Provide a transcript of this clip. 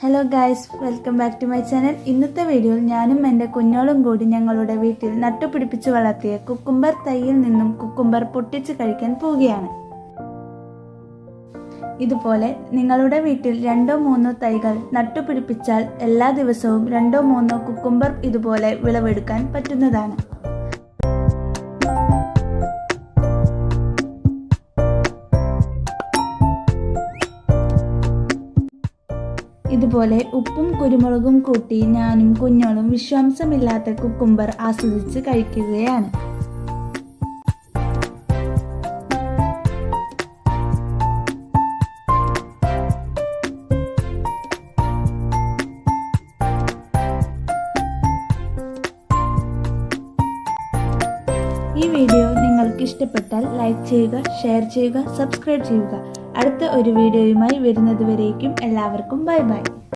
Hello guys welcome back to my channel ഇന്നത്തെ വീഡിയോയിൽ ഞാനും എന്റെ കുഞ്ഞോളും കൂടി ഞങ്ങളുടെ വീട്ടിൽ നട്ടുപിടിപ്പിച്ച് വളർത്തിയ കുക്കുംബർ തൈയിൽ നിന്നും കുക്കുംബർ പൊട്ടിച്ച് കഴിക്കാൻ പോവുകയാണ്. ഇതുപോലെ നിങ്ങളുടെ വീട്ടിൽ രണ്ടോ മൂന്നോ തൈകൾ നട്ടുപിടിപ്പിച്ചാൽ എല്ലാ ദിവസവും രണ്ടോ മൂന്നോ കുക്കുംബർ ഇതുപോലെ വിളവെടുക്കാൻ പറ്റുന്നതാണ്. ഇതുപോലെ ഉപ്പും കുരുമുളകും കൂട്ടി ഞാനും കുഞ്ഞോളും വിശ്വാംസമില്ലാത്ത കുക്കുംബർ ആസ്വദിച്ച് കഴിക്കുകയാണ്. ഈ വീഡിയോ ഇഷ്ടപ്പെട്ടാൽ ലൈക്ക് ചെയ്യുക ഷെയർ ചെയ്യുക സബ്സ്ക്രൈബ് ചെയ്യുക. അടുത്ത ഒരു വീഡിയോയുമായി വരുന്നതുവരേക്കും എല്ലാവർക്കും ബൈ ബൈ